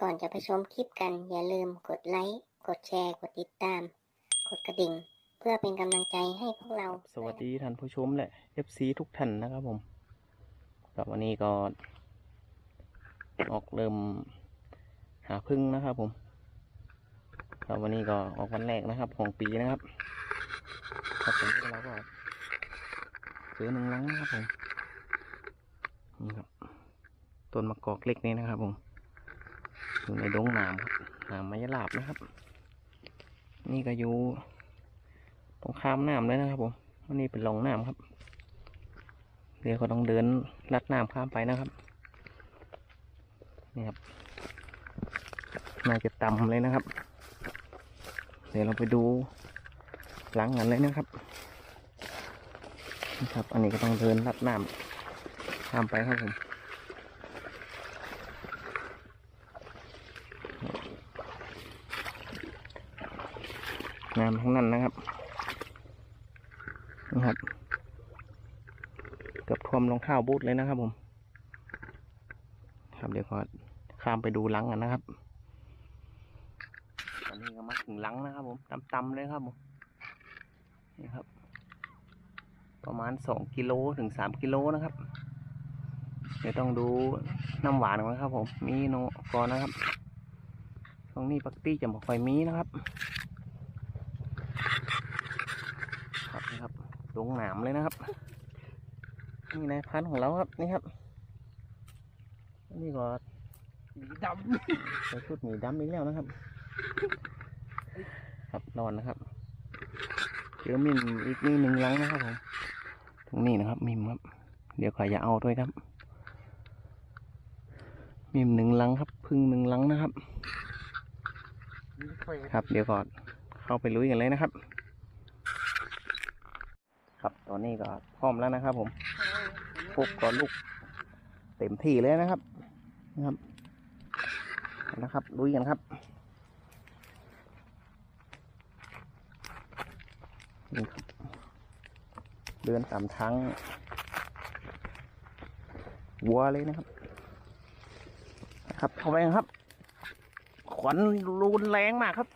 ก่อนจะไปชมคลิปกันอย่าลืมกดไลค์ กดแชร์ กดติดตาม กดกระดิ่ง เพื่อเป็นกำลังใจให้พวกเรา สวัสดีท่านผู้ชมและ FC ทุกท่านนะครับผม ครับวันนี้ก็ออกเริ่มหาพึ่งนะครับผมครับวันนี้ก็ออกวันแรกนะครับ ของปีนะครับครับผมเราก็เจอหนึ่งลังนะครับผมนี่ครับต้นมะกอกเล็กนี่นะครับผมอยู่ในดงหนามครับหนามไม้ลาบนะครับ นี่ก็อยู่ตรงข้ามน้ำเลยนะครับผมวันนี้เป็นหลองน้ำครับ เดี๋ยวก็ต้องเดินลัดน้ำข้ามไปนะครับ นี่ครับ น่าจะต่ำเลยนะครับ เดี๋ยวเราไปดูหลังกันเลยนะครับนี่ครับ อันนี้ก็ต้องเดินลัดน้ำข้ามไปครับผมน้ำทั้งนั้นนะครับนะครับ อบท่วมรองเท้าบูทเลยนะครับผม ครับเดี๋ยวก็ข้ามไปดูหลังกันนะครับ ตอนนี้ก็มาถึงหลังนะครับผมต่ำๆเลยครับผม นี่ครับ ประมาณสองกิโลถึงสามกิโลนะครับ เดี๋ยวต้องดูน้ำหวานก่อนครับ ผม มีโนก่อนนะครับ ตรงนี้ปักตี้จะบอกไฟมีนะครับ ครับนี่ครับลงหนามเลยนะครับ นี่นายพันธุ์ของเราครับนี่ครับ นี่ก็ดใส่ชุดหมีดำอีกแล้วนะครับ ครับนอนนะครับเจอมิมอีกนี่หนึ่งลังนะครับผมตรงนี้นะครับ มิมครับ เดี๋ยวขอยจะเอาด้วยครับ มิมหนึ่งลังครับ พึ่งหนึ่งลังนะครับำครับ เดี๋ยวก่อนเข้าไปลุยกันเลยนะครับ ครับตอนนี้ก็พร้อมแล้วนะครับผม พกก่อนลูกเต็มที่เลยนะครับนะครับนะครับลุยกันครับนี่ครับ เดินตามทางวัวเลยนะครับนะครับเข้าไปครับ ขวัญรุนแรงมากครับ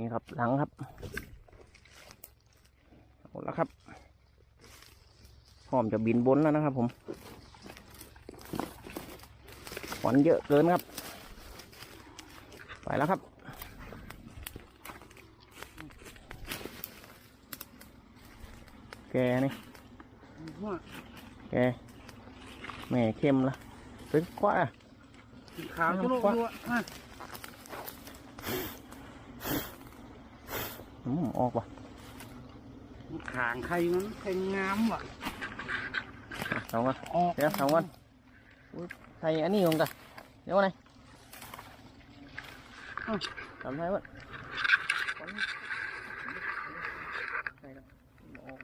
นี่ครับหลังครับเอาละครับพร้อมจะบินบนแล้วนะครับ ผมขวัญเยอะเกินครับ ไปแล้วครับแกนี่แกแม่เข้มละเป็นกว่าอะขาวจะโลกด้ว ยอะอืมออกว่ะขางใครนั้นใครงามว่ะสองวันออกเดี๋ยวสองวันอุ๊ยใส่อันนี้ลงกันเดี๋ยวไงทำไงวะใส่กันออก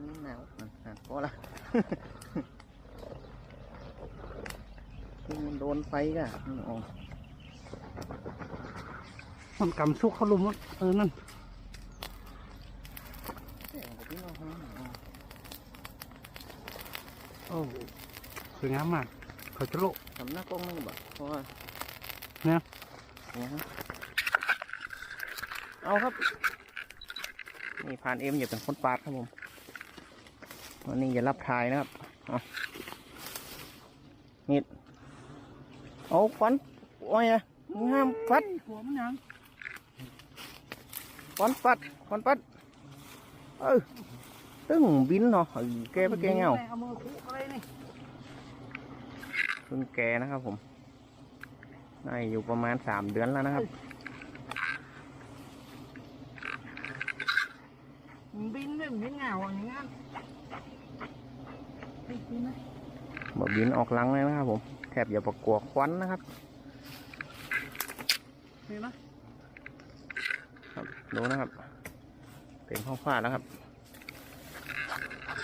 นี่หนาวอะพอละ ที่ มันโดนไฟก่ะมันออกมันกำซุกเขาลุมวะเออนั่นเสียงของพี่น้องเขาเนี่ยออกโอ้สวยงามมากเขาจะโลกทำหน้ากล้องไม่บ่เพราะว่าเนี่ยเนี่ยฮะเอาครับ นี่ผ่านเอ็มอย่าเป็นคนปาดครับผมวันนี้อย่ารับทายนะครับเอานี่เอาควันโอ้ยอะห้ามฟัดหัวมันยัง ควันปัดควันปัดเออตึ้งบินเนาะเออแกไปแกเงาเอามือคุอะไรนี่เพิ่งแกนะครับผมได้อยู่ประมาณสามเดือนแล้วนะครับมันบินด้วยมันบินเหงาอย่างงั้นไอ้บินนะบบินออกหลังเลยนะครับผม แทบอย่าประกวดควันนะครับนี่นะครับ ดูนะครับเป็นข้าวฟ้าแล้วครับ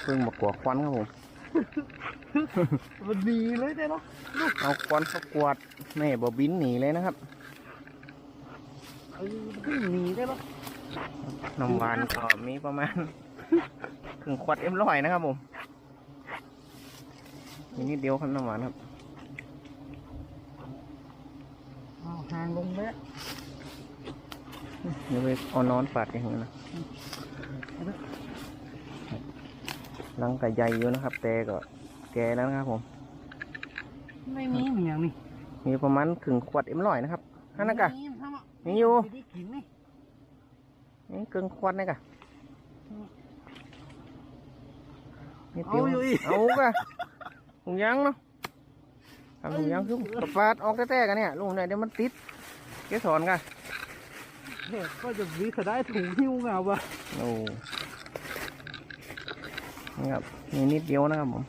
เพิ่งมากวาดควันครับผมมันดีเลยเด้เนาะเอาควันประกวดแม่บอบินหนีเลยนะครับเออมันหนีได้เนาะน้ำหวานก็มีประมาณครึ่งขวดเอ็มร้อยนะครับผมมีนิดเดียวครับน้ำหวานครับเอาห่างลงแล้ว เดี๋ยวไปเอานอนปาดกันอย่างนั้นนะหลังก็ใหญ่อยู่นะครับ แต่ก็แก่แล้วนะครับผม ไม่มีเหมียงนี่มีประมาณครึ่งขวดเอ็มร้อยนะครับฮันนะกะมีทำอะมีอยู่ไม่ได้กินนี่นี่ครึ่งขวดนี่กะนิดเอาเดียวอยู่อีกเอากะถุงยางเนาะทำถุงยางคือประปาดออกแต้ๆกันเนี่ยลุงเนี่ยเดี๋ยวมันติดเกสรกัน เฮ้ยก็จะวิสได้ถุงหิ้วเงาบ่ะโอ้นี่ครับมีนิดเดียวนะครับผม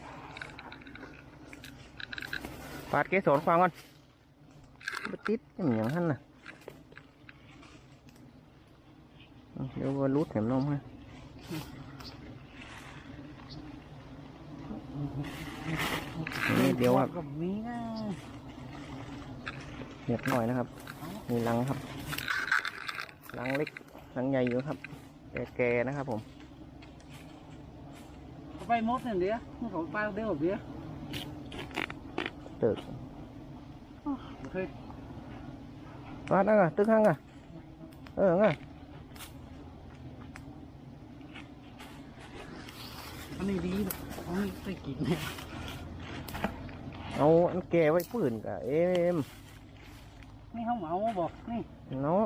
ปาดเกสรควางก่อนมันติดอย่างอย่างนั้นน่ะเดี๋ยวว่ารุดเห็นนมฮะนิดเดียวครับกับนี้นะเรียบร้อยนะครับ มีรังครับ รังเล็กรังใหญ่อยู่ครับ แก่ๆนะครับผมเอาไปมดเนี่ยเดี๋ยวมึงเขาไปเดี๋ยวเดี๋ยวเติกโอเคปาดนะตึกห้างอะเออไงอันนี้ดีอันนี้ไปกินเนี่ยเอาอันแก่ไว้ปืนกะเอ็มนี่เขาเหมาบอกนี่เนาะ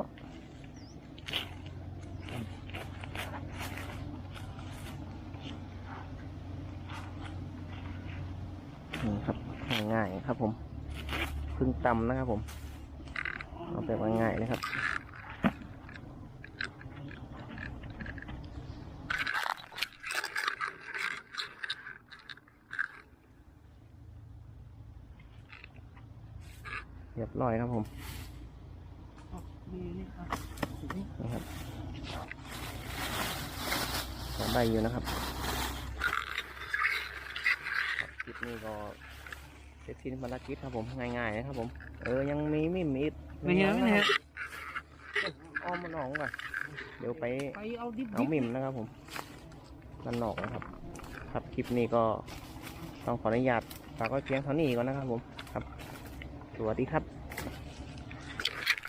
นี่ครับง่ายๆครับ ผมพึ่งตำนะครับผม เอาแบบง่ายๆเลยครับเรียบร้อยครับผมนี่ครับนี่ครับใบอยู่นะครับคลิป นี้ก็เสร็จสิ้นภารกิจครับผมง่ายๆนะครับผม เออยังมีมิมอีกไม่เห็นไม่เห็นอ้อมมันออกก่อนเดี๋ยวไปไปเอาดิบเอามิมนะครับผมมันออกนะครับ ครับคลิปนี้ก็ต้องขออนุญาตฝากไว้เพียงเท่านี้ก่อนนะครับผมครับ สวัสดีครับ